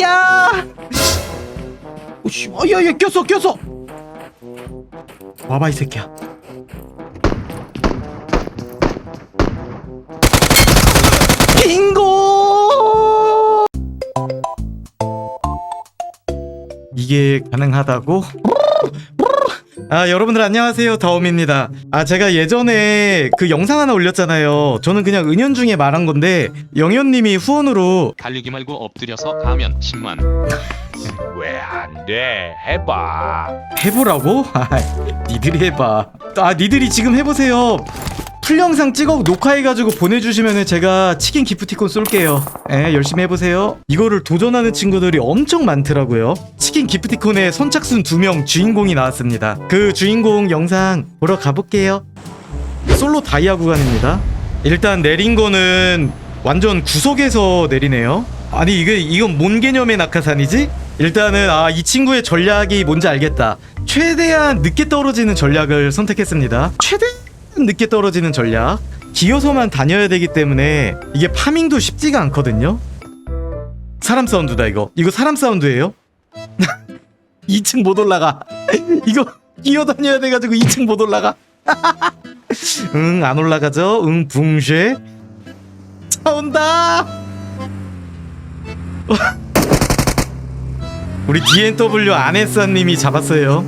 야! 오씨, 어, 야, 야, 꼈어, 꼈어. 와봐 이 새끼야. 빙고! 이게 가능하다고? 아 여러분들 안녕하세요 다옴입니다 아 제가 예전에 그 영상 하나 올렸잖아요 저는 그냥 은연 중에 말한 건데 영현님이 후원으로 달리기 말고 엎드려서 가면 10만 왜 안 돼? 해봐. 해보라고? 아 니들이 해봐 아 니들이 지금 해보세요 풀 영상 찍어 녹화해가지고 보내주시면 제가 치킨 기프티콘 쏠게요. 예 열심히 해보세요. 이거를 도전하는 친구들이 엄청 많더라고요. 치킨 기프티콘에 선착순 두 명 주인공이 나왔습니다. 그 주인공 영상 보러 가볼게요. 솔로 다이아 구간입니다. 일단 내린 거는 완전 구석에서 내리네요. 아니 이게 이건 뭔 개념의 낙하산이지? 일단은 아 이 친구의 전략이 뭔지 알겠다. 최대한 늦게 떨어지는 전략을 선택했습니다. 최대 한 늦게 떨어지는 전략 기어서만 다녀야 되기 때문에 이게 파밍도 쉽지가 않거든요. 사람 사운드다 이거. 이거 사람 사운드예요? 2층 못 올라가. 이거 기어 다녀야 돼가지고 2층 못 올라가. 응 안 올라가죠? 응 붕쉐. 차 온다! 우리 DNW 아네사님이 잡았어요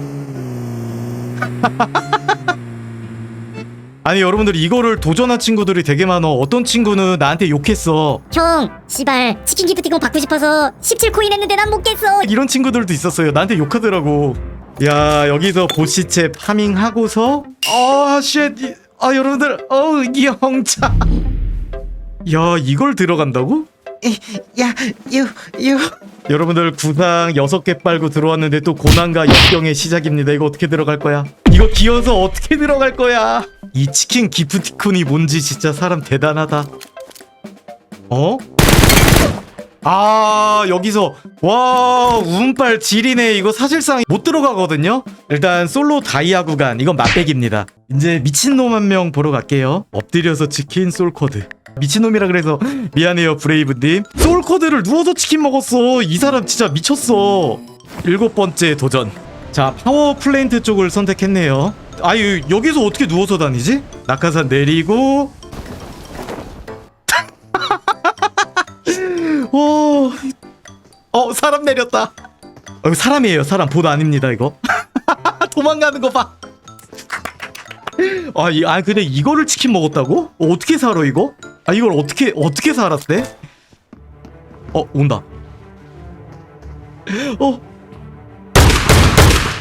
아니 여러분들 이거를 도전한 친구들이 되게 많어 어떤 친구는 나한테 욕했어. 형, 씨발 치킨 기프티콘 받고 싶어서 17코인 했는데 난 못 깼어. 이런 친구들도 있었어요. 나한테 욕하더라고. 야 여기서 보시체 파밍하고서 어쉣. 아 여러분들 어우 이 형차. 야 이걸 들어간다고? 야 유 유. 여러분들 구상 6개 빨고 들어왔는데 또 고난과 역경의 시작입니다. 이거 어떻게 들어갈 거야? 이거 기어서 어떻게 들어갈 거야 이 치킨 기프티콘이 뭔지 진짜 사람 대단하다. 어? 아 여기서 와 운빨 지리네. 이거 사실상 못 들어가거든요? 일단 솔로 다이아 구간 이건 맛백입니다. 이제 미친놈 한 명 보러 갈게요. 엎드려서 치킨 솔코드. 미친놈이라 그래서 미안해요 브레이브님. 솔코드를 누워서 치킨 먹었어. 이 사람 진짜 미쳤어. 일곱 번째 도전. 자 파워 플랜트 쪽을 선택했네요 아유 여기서 어떻게 누워서 다니지? 낙하산 내리고 오, 어 사람 내렸다. 어, 이거 사람이에요. 사람 보도 아닙니다 이거. 도망가는 거 봐. 아, 이, 아 근데 이거를 치킨 먹었다고? 어, 어떻게 살아 이거? 아 이걸 어떻게 어떻게 살았대? 어 온다. 어.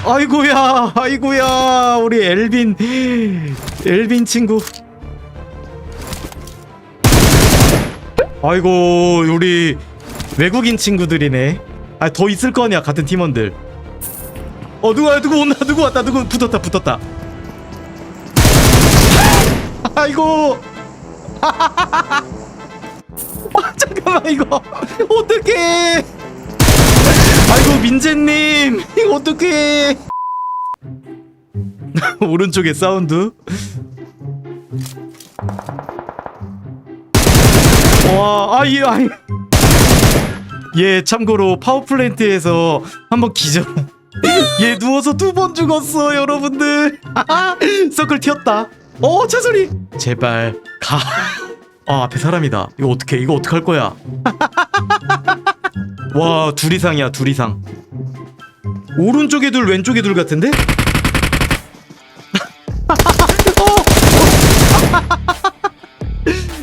아이고야, 아이고야, 우리 엘빈, 엘빈 친구. 아이고 우리 외국인 친구들이네. 아 더 있을 거냐 같은 팀원들. 어 누가 누구 온다 누구 왔다 누구 붙었다 붙었다. 아이고. 아 잠깐만 이거 어떡해. 아이고 민재님 이거 어떡해. 오른쪽에 사운드. 와, 아, 예, 아이. 예, 참고로 파워플랜트에서 한번 기절. 얘 누워서 두 번 죽었어, 여러분들. 서클 튀었다. 어, 차 소리. 제발 가. 아, 앞에 사람이다. 이거 어떻게? 이거 어떡 할 거야? 와, 둘 이상이야, 둘 이상. 오른쪽에 둘, 왼쪽에 둘 같은데?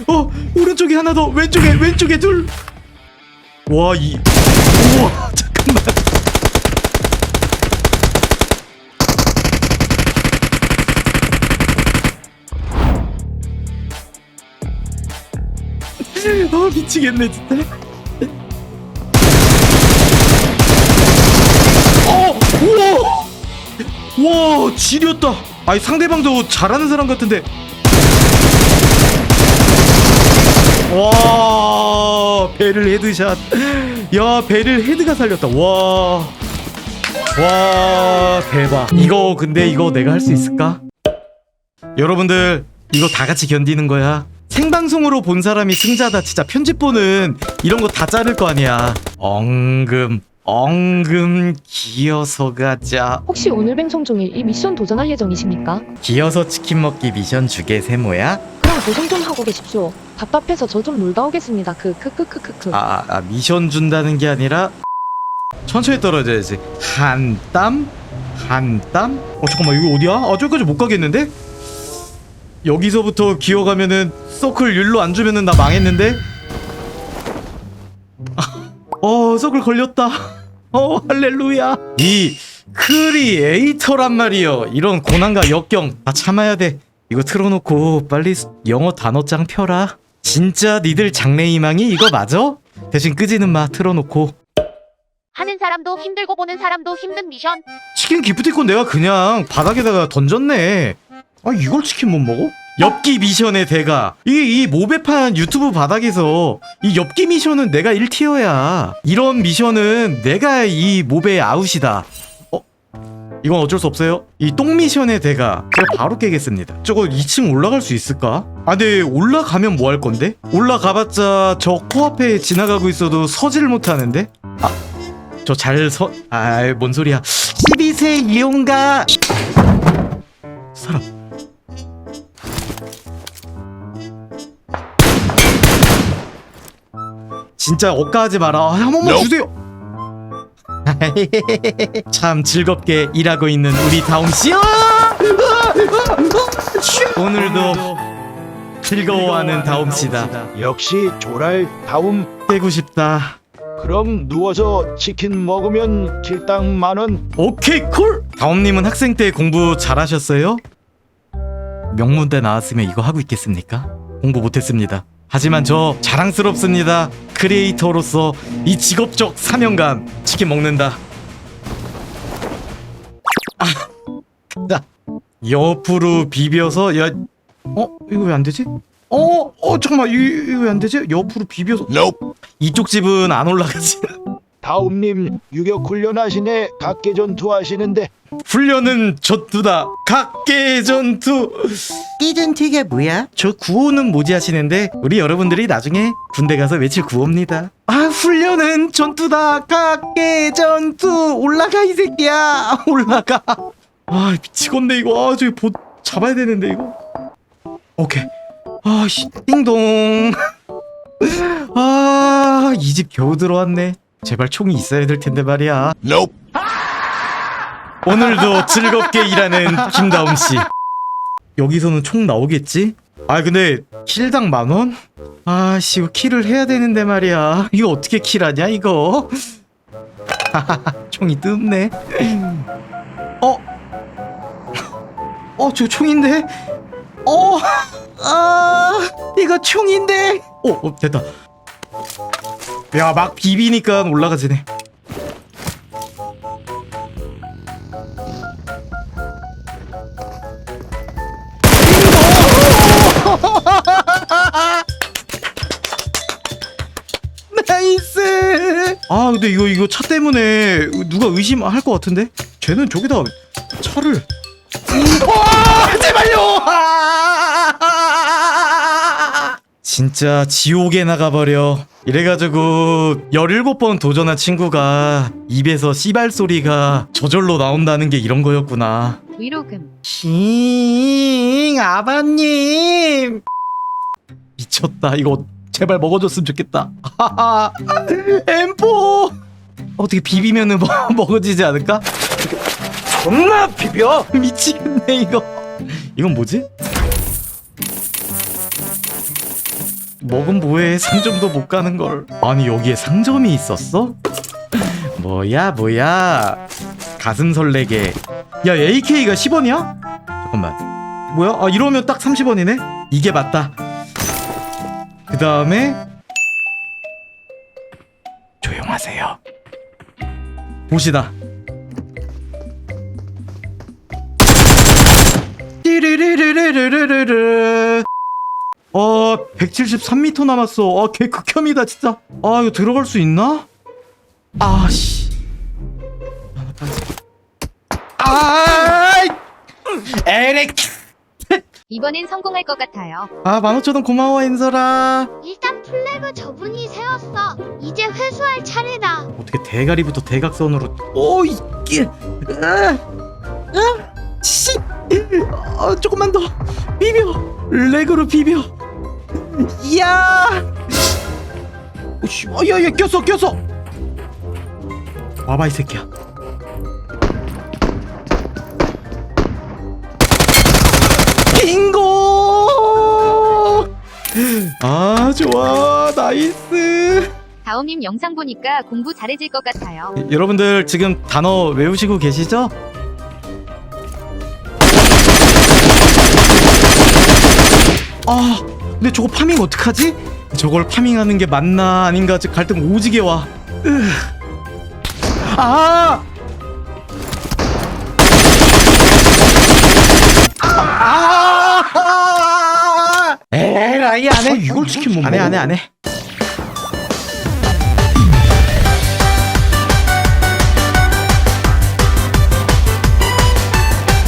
어 오른쪽에 하나 더 왼쪽에 왼쪽에 둘. 와 이. 우와 잠깐만. 아 미치겠네 진짜. 와와 지렸다. 아니 상대방도 잘하는 사람 같은데. 와 배를 헤드샷. 야 배를 헤드가 살렸다. 와와 대박. 이거 근데 이거 내가 할 수 있을까? 여러분들 이거 다 같이 견디는 거야? 세 생방송으로 본 사람이 승자다 진짜 편집본은 이런 거 다 자를 거 아니야. 엉금 엉금 기어서 가자 혹시 오늘 방송 중에 이 미션 도전할 예정이십니까? 기어서 치킨 먹기 미션 주게 세모야? 그럼 도전 좀 하고 계십시오. 답답해서 저 좀 놀다 오겠습니다. 그 크크크크크. 아, 아 미션 준다는 게 아니라 천천히 떨어져야지 한땀한 땀? 어 잠깐만 이거 어디야? 아 저기까지 못 가겠는데? 여기서부터 기어가면은 서클 율로 안 주면은 나 망했는데? 아, 어 서클 걸렸다. 어 할렐루야. 이 크리에이터란 말이여. 이런 고난과 역경 다 참아야 돼. 이거 틀어놓고 빨리 영어 단어장 펴라. 진짜 니들 장래 희망이 이거 맞아? 대신 끄지는 마. 틀어놓고. 하는 사람도 힘들고 보는 사람도 힘든 미션. 치킨 기프티콘 내가 그냥 바닥에다가 던졌네. 아 이걸 치킨 못 먹어? 엽기 미션의 대가. 이, 이 모배판 유튜브 바닥에서 이 엽기 미션은 내가 1티어야. 이런 미션은 내가 이 모배의 아웃이다. 어? 이건 어쩔 수 없어요. 이 똥 미션의 대가. 제가 바로 깨겠습니다. 저거 2층 올라갈 수 있을까? 아 근데 올라가면 뭐 할 건데? 올라가봤자 저 코앞에 지나가고 있어도 서지를 못하는데? 아 저 잘 서... 아이 뭔 소리야. 12세 이용가. 사람 진짜 억까하지 마라 아, 한 번만 Nope. 주세요 참 즐겁게 일하고 있는 우리 다움씨 아! 오늘도 즐거워하는 다움씨다 역시 조랄 다움. 깨고 싶다 그럼 누워서 치킨 먹으면 kil당 만원. 오케이 콜 다옴님은 학생 때 공부 잘하셨어요? 명문대 나왔으면 이거 하고 있겠습니까? 공부 못했습니다 하지만 저 자랑스럽습니다 크리에이터로서 이 직업적 사명감 치킨 먹는다 아, 자, 옆으로 비벼서 야 어? 이거 왜 안 되지? 어? 어 잠깐만 이- 이거 왜 안 되지? 옆으로 비벼서 Nope. 이쪽 집은 안 올라가지 다음님 유격 훈련하시네 각계 전투 하시는데 훈련은 전투다. 각계 전투. 이 전투가 뭐야? 저 구호는 뭐지 하시는데 우리 여러분들이 나중에 군대 가서 외칠 구호입니다. 아 훈련은 전투다. 각계 전투 올라가 이 새끼야. 올라가. 아 미치겠네 이거. 아 저기 보 잡아야 되는데 이거. 오케이. 아씨 띵동. 아 이 집 겨우 들어왔네. 제발 총이 있어야 될 텐데 말이야. Nope. 오늘도 즐겁게 일하는 김다움 씨. 여기서는 총 나오겠지? 아 근데 킬당 만 원? 아씨 이거 킬을 해야 되는데 말이야. 이거 어떻게 킬하냐 이거? 총이 뜸네. 어? 어, 저 총인데? 어? 아, 이거 총인데? 어, 어 됐다. 야, 막 비비니까 올라가지네. 나이스. 아 근데 이거 이거 차 때문에 누가 의심할 것 같은데? 쟤는 저기다 차를. 진짜 지옥에 나가버려. 이래가지고 17번 도전한 친구가 입에서 씨발 소리가 저절로 나온다는 게 이런 거였구나. 위로금. 힝 아바님 미쳤다 이거 제발 먹어줬으면 좋겠다 하하 엠포 어떻게 비비면은 뭐, 먹어지지 않을까? 존나 비벼 미치겠네 이거 이건 뭐지? 먹은 뭐해 상점도 못 가는 걸 아니 여기에 상점이 있었어? 뭐야 뭐야 가슴 설레게 야 AK가 10원이야? 잠깐만 뭐야? 아 이러면 딱 30원이네? 이게 맞다 그 다음에 조용하세요 보시다 띠리리리리리리리 어 173m 남았어. 아개 극혐이다 진짜. 아 이거 들어갈 수 있나? 아씨. 빠지 아 에렉 이번엔 성공할 것 같아요. 아 15,000원 고마워 엔설아. 일단 플래그 저분이 세웠어. 이제 회수할 차례다. 어떻게 대가리부터 대각선으로. 오 이게. 아, 아, 씨. 아, 조금만 더. 비벼. 렉으로 비벼 이야! 오씨. 어, 야야 꼈어 꼈어! 와봐 이 새끼야. 빙고! 아 좋아. 나이스. 다오님 영상 보니까 공부 잘해질 것 같아요. 예, 여러분들 지금 단어 외우시고 계시죠? 아, 근데 저거 파밍 어떡하지? 저걸 파밍하는 게 맞나 아닌가 갈등 오지게 와. 으. 아! 아! 에라이 안 해. 이걸 치킨 못 먹어. 안 해, 안 해, 안 해.